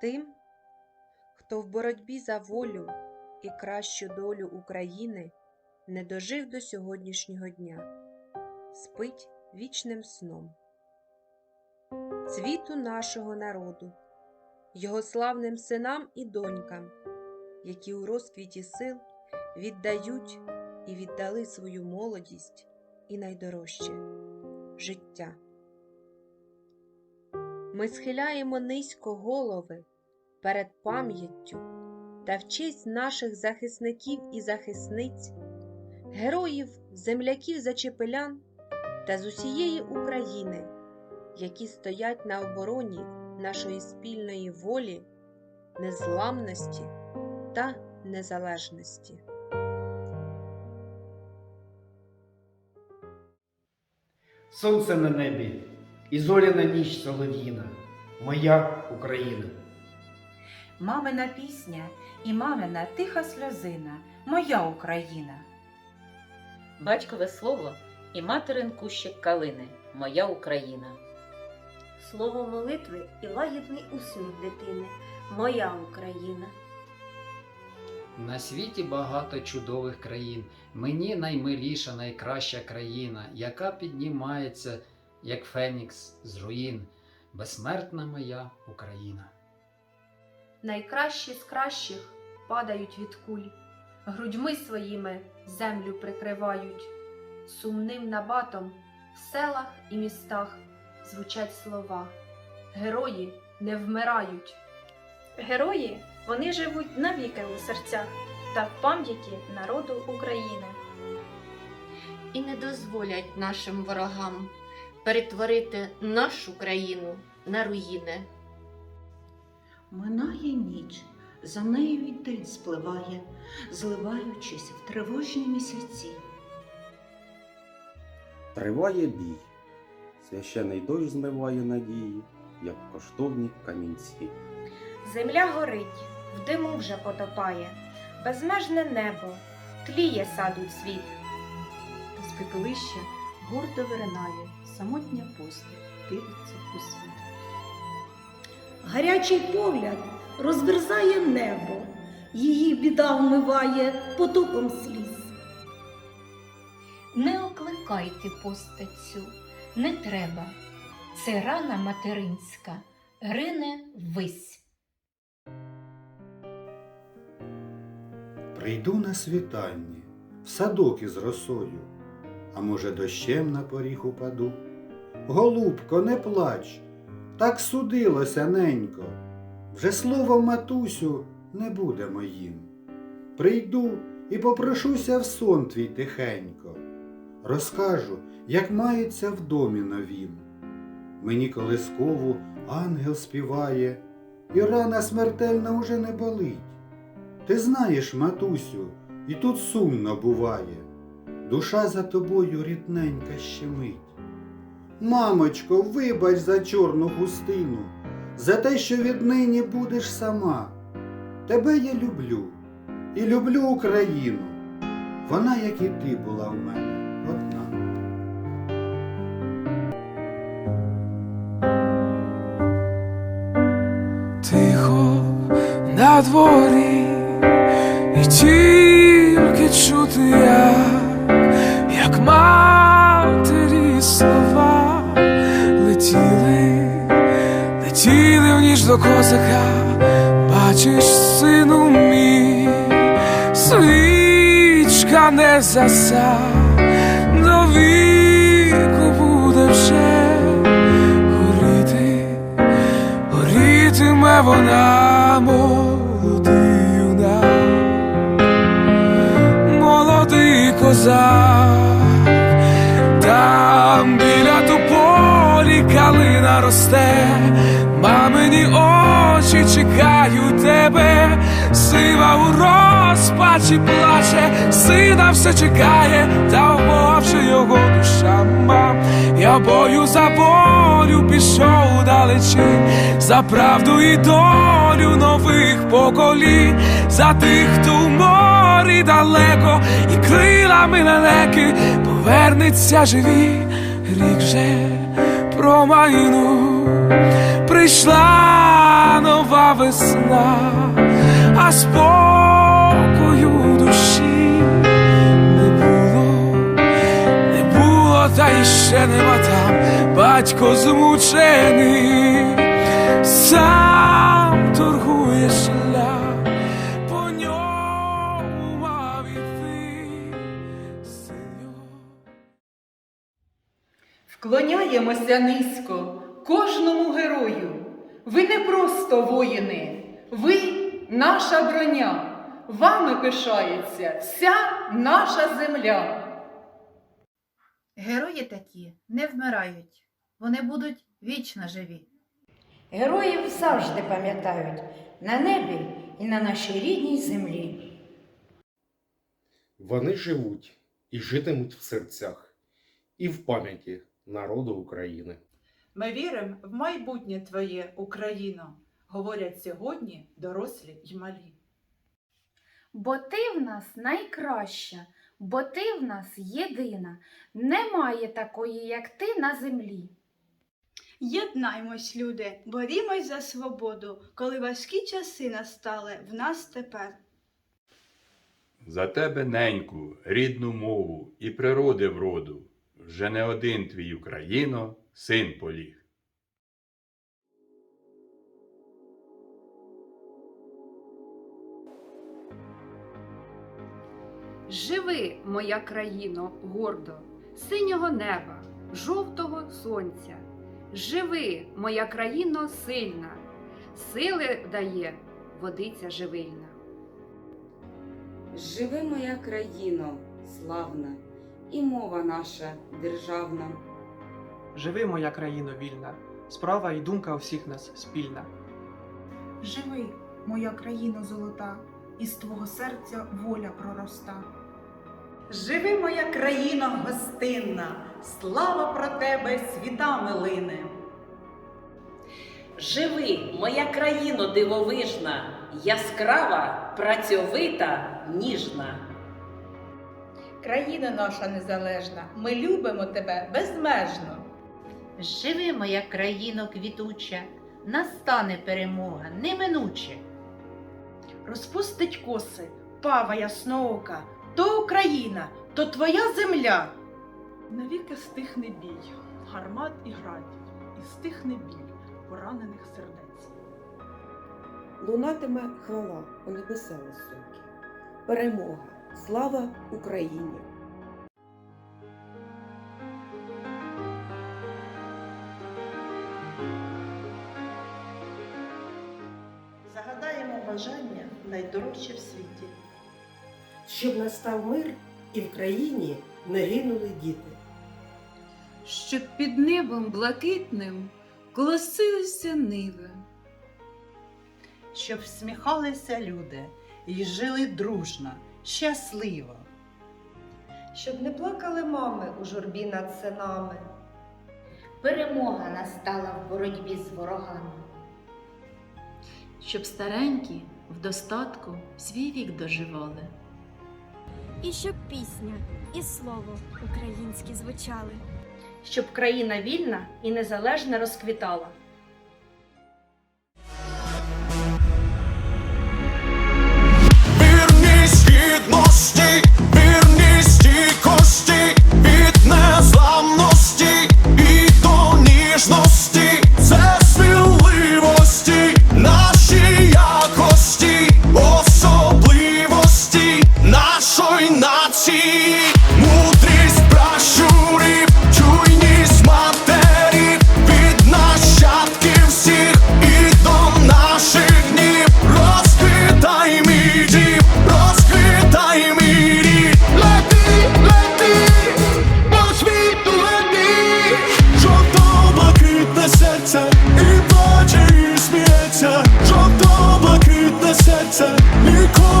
тим, хто в боротьбі за волю і кращу долю України не дожив до сьогоднішнього дня, спить вічним сном. Цвіту нашого народу, його славним синам і донькам, які у розквіті сил віддають і віддали свою молодість і найдорожче життя. Ми схиляємо низько голови перед пам'яттю та в честь наших захисників і захисниць, героїв, земляків зачепелян та з усієї України, які стоять на обороні нашої спільної волі, незламності та незалежності. Сонце на небі і зоряна ніч солов'їна, моя Україна. Мамина пісня і мамина тиха сльозина, моя Україна. Батькове слово і материн кущик калини, моя Україна. Слово молитви і лагідний усміх дитини, моя Україна. На світі багато чудових країн. Мені наймиліша, найкраща країна, яка піднімається, як Фенікс з руїн. Безсмертна моя Україна. Найкращі з кращих падають від куль, грудьми своїми землю прикривають, сумним набатом в селах і містах звучать слова. Герої не вмирають. Герої вони живуть навіки у серцях та в пам'яті народу України. і не дозволять нашим ворогам перетворити нашу країну на руїни. Минає ніч, за нею й день спливає, зливаючись в тривожні місяці. Триває бій, священий дощ змиває надії, як коштовні камінці. Земля горить, в диму вже потопає, безмежне небо, тліє саду цвіт. З пепелища гордо виринає самотня постать, дивиться у світ. Гарячий погляд розверзає небо, її біда вмиває потоком сліз. Не окликайте постацю, не треба. Це рана материнська, рине вись. Прийду на світанні, в садок із росою, а може, дощем на поріг упаду. Голубко, не плач, так судилося ненько, вже слово матусю не буде моїм. Прийду і попрошуся в сон твій тихенько, розкажу, як мається в домі новім. Мені колискову ангел співає, і рана смертельна уже не болить. Ти знаєш, матусю, і тут сумно буває, душа за тобою рідненька щемить. Мамочко, вибач за чорну хустину, за те, що віднині будеш сама. Тебе я люблю і люблю Україну. Вона, як і ти, була в мене одна. Тихо на дворі, і тільки чути летіли в ніч до козака, бачиш, сину мій, свічка не заса, до віку буде вже горіти горітиме вона молодий юнак, молодий козак, там біля тополі калина росте, очі чекають тебе, сива у розпачі плаче, сина все чекає, та вмовчи його душа мам. Я бою за волю пішов далечі, за правду і долю нових поколінь, за тих, хто в морі далеко, і крилами лелеки повернеться живі, рік же промайну, прийшла нова весна. а спокою душі не було, не було, та й ще нема там. Батько змучений, сам торгує Вклоняємося низько кожному герою. Ви не просто воїни, ви наша броня. Вами пишається вся наша земля. Герої такі не вмирають, вони будуть вічно живі. Героїв завжди пам'ятають на небі і на нашій рідній землі. Вони живуть і житимуть в серцях, і в пам'яті народу України. Ми віримо в майбутнє твоє, Україно, говорять сьогодні дорослі й малі. Бо ти в нас найкраща, бо ти в нас єдина. Немає такої, як ти на землі. Єднаймось, люди, борімось за свободу, коли важкі часи настали в нас тепер. За тебе, неньку, рідну мову і природи вроду, вже не один твій Україно, син поліг. Живи, моя країно, гордо, синього неба, жовтого сонця. Живи, моя країно, сильна, сили дає водиця живильна. Живи, моя країно, славна, і мова наша державна. Живи, моя країно вільна, справа і думка у всіх нас спільна. Живи, моя країно золота, із твого серця воля пророста. Живи, моя країна гостинна, слава про тебе світами лине. Живи, моя країно дивовижна, яскрава, працьовита, ніжна. Країна наша незалежна, ми любимо тебе безмежно. Живи, моя країно квітуча, настане перемога неминуче. Розпустить коси, пава ясноока, то Україна, то твоя земля. Навіки стихне бій, гармат і градів, і стихне біль поранених сердець. Лунатиме хвала у небеса високі. Перемога, слава Україні! Загадаємо бажання найдорожче в світі. Щоб настав мир і в країні не гинули діти. щоб під небом блакитним колосилися ниви. Щоб всміхалися люди і жили дружно, щасливо. Щоб не плакали мами у журбі над синами. Перемога настала в боротьбі з ворогами. щоб старенькі в достатку свій вік доживали. І щоб пісня і слово українські звучали. Щоб країна вільна і незалежна розквітала. the sets, a miracle.